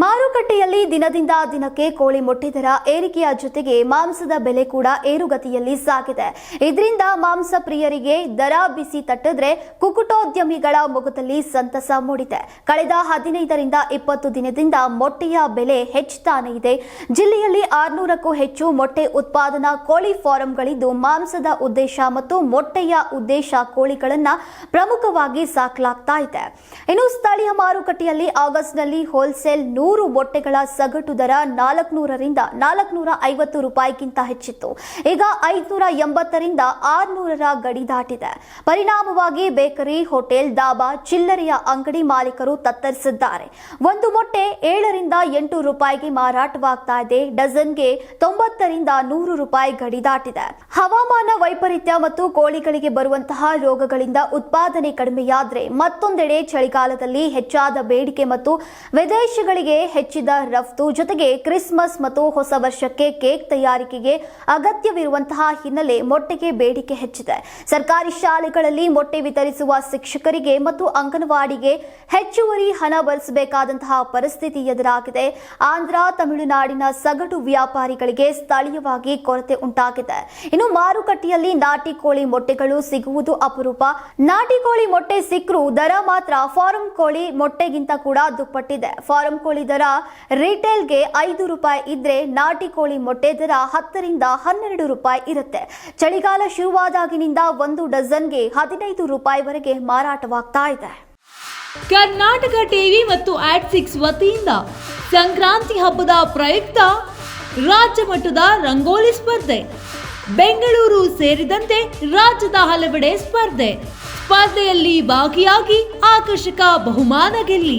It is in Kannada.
ಮಾರುಕಟ್ಟೆಯಲ್ಲಿ ದಿನದಿಂದ ದಿನಕ್ಕೆ ಕೋಳಿ ಮೊಟ್ಟೆ ದರ ಏರಿಕೆಯ ಜೊತೆಗೆ ಮಾಂಸದ ಬೆಲೆ ಕೂಡ ಏರುಗತಿಯಲ್ಲಿ ಸಾಗಿದೆ. ಇದರಿಂದ ಮಾಂಸ ಪ್ರಿಯರಿಗೆ ದರ ಬಿಸಿ ತಟ್ಟಿದ್ರೆ ಕುಕುಟೋದ್ಯಮಿಗಳ ಮೊಗದಲ್ಲಿ ಸಂತಸ ಮೂಡಿದೆ. ಕಳೆದ ಹದಿನೈದರಿಂದ ಇಪ್ಪತ್ತು ದಿನದಿಂದ ಮೊಟ್ಟೆಯ ಬೆಲೆ ಹೆಚ್ಚುತ್ತಾನೆ ಇದೆ. ಜಿಲ್ಲೆಯಲ್ಲಿ ಆರ್ನೂರಕ್ಕೂ ಹೆಚ್ಚು ಮೊಟ್ಟೆ ಉತ್ಪಾದನಾ ಕೋಳಿ ಫಾರಂಗಳಿದ್ದು ಮಾಂಸದ ಉದ್ದೇಶ ಮತ್ತು ಮೊಟ್ಟೆಯ ಉದ್ದೇಶ ಕೋಳಿಗಳನ್ನ ಪ್ರಮುಖವಾಗಿ ಸಾಕಲಾಗ್ತಾ ಇದೆ. ಇನ್ನು ಸ್ಥಳೀಯ ಮಾರುಕಟ್ಟೆಯಲ್ಲಿ ಆಗಸ್ಟ್ನಲ್ಲಿ ಹೋಲ್ಸೇಲ್ ನೂರು ಮೊಟ್ಟೆಗಳ ಸಗಟು ದರ ನಾಲ್ಕುನೂರರಿಂದ ನಾಲ್ಕುನೂರ ಐವತ್ತು ರೂಪಾಯಿಗಿಂತ ಹೆಚ್ಚಿತ್ತು. ಈಗ ಐದುನೂರ ಎಂಬತ್ತರಿಂದ ಆರುನೂರರ ಗಡಿ ದಾಟಿದೆ. ಪರಿಣಾಮವಾಗಿ ಬೇಕರಿ, ಹೋಟೆಲ್, ಡಾಬಾ, ಚಿಲ್ಲರೆಯ ಅಂಗಡಿ ಮಾಲೀಕರು ತತ್ತರಿಸಿದ್ದಾರೆ. ಒಂದು ಮೊಟ್ಟೆ ಏಳರಿಂದ ಎಂಟು ರೂಪಾಯಿಗೆ ಮಾರಾಟವಾಗ್ತಾ ಇದೆ. ಡಜನ್ಗೆ ತೊಂಬತ್ತರಿಂದ ನೂರು ರೂಪಾಯಿ ಗಡಿ ದಾಟಿದೆ. ಹವಾಮಾನ ವೈಪರೀತ್ಯ ಮತ್ತು ಕೋಳಿಗಳಿಗೆ ಬರುವಂತಹ ರೋಗಗಳಿಂದ ಉತ್ಪಾದನೆ ಕಡಿಮೆಯಾದರೆ ಮತ್ತೊಂದೆಡೆ ಚಳಿಗಾಲದಲ್ಲಿ ಹೆಚ್ಚಾದ ಬೇಡಿಕೆ ಮತ್ತು ವಿದೇಶಗಳಿಗೆ ಹೆಚ್ಚಿದ ರಫ್ತು ಜೊತೆಗೆ ಕ್ರಿಸ್ಮಸ್ ಮತ್ತು ಹೊಸ ವರ್ಷಕ್ಕೆ ಕೇಕ್ ತಯಾರಿಕೆಗೆ ಅಗತ್ಯವಿರುವಂತಹ ಹಿನ್ನೆಲೆ ಮೊಟ್ಟೆಗೆ ಬೇಡಿಕೆ ಹೆಚ್ಚಿದೆ. ಸರ್ಕಾರಿ ಶಾಲೆಗಳಲ್ಲಿ ಮೊಟ್ಟೆ ವಿತರಿಸುವ ಶಿಕ್ಷಕರಿಗೆ ಮತ್ತು ಅಂಗನವಾಡಿಗೆ ಹೆಚ್ಚುವರಿ ಹಣ ಭರಿಸಬೇಕಾದಂತಹ ಪರಿಸ್ಥಿತಿ ಎದುರಾಗಿದೆ. ಆಂಧ್ರ, ತಮಿಳುನಾಡಿನ ಸಗಟು ವ್ಯಾಪಾರಿಗಳಿಗೆ ಸ್ಥಳೀಯವಾಗಿ ಕೊರತೆ ಉಂಟಾಗಿದೆ. ಇನ್ನು ಮಾರುಕಟ್ಟೆಯಲ್ಲಿ ನಾಟಿ ಕೋಳಿ ಮೊಟ್ಟೆಗಳು ಸಿಗುವುದು ಅಪರೂಪ. ನಾಟಿ ಕೋಳಿ ಮೊಟ್ಟೆ ಸಿಕ್ಕರೂ ದರ ಮಾತ್ರ ಫಾರಂ ಕೋಳಿ ಮೊಟ್ಟೆಗಿಂತ ಕೂಡ ದುಪ್ಪಟ್ಟಿದೆ. ಫಾರಂ ಕೋಳಿ ದರ ರಿಟೇಲ್ಗೆ ಐದು ರೂಪಾಯಿ ಇದ್ರೆ ನಾಟಿ ಕೋಳಿ ಮೊಟ್ಟೆ ದರ ಹತ್ತರಿಂದ ಹನ್ನೆರಡು ರೂಪಾಯಿ ಇರುತ್ತೆ. ಚಳಿಗಾಲ ಶುರುವಾದಾಗಿನಿಂದ ಒಂದು ಡಜನ್ಗೆ ಹದಿನೈದು ರೂಪಾಯಿವರೆಗೆ ಮಾರಾಟವಾಗ್ತಾ ಇದೆ. ಕರ್ನಾಟಕ ಟಿವಿ ಮತ್ತು ಆಟ್ ಸಿಕ್ಸ್ ವತಿಯಿಂದ ಸಂಕ್ರಾಂತಿ ಹಬ್ಬದ ಪ್ರಯುಕ್ತ ರಾಜ್ಯ ಮಟ್ಟದ ರಂಗೋಲಿ ಸ್ಪರ್ಧೆ, ಬೆಂಗಳೂರು ಸೇರಿದಂತೆ ರಾಜ್ಯದ ಹಲವೆಡೆ ಸ್ಪರ್ಧೆ. ಸ್ಪರ್ಧೆಯಲ್ಲಿ ಭಾಗಿಯಾಗಿ ಆಕರ್ಷಕ ಬಹುಮಾನ ಗೆಲ್ಲಿ.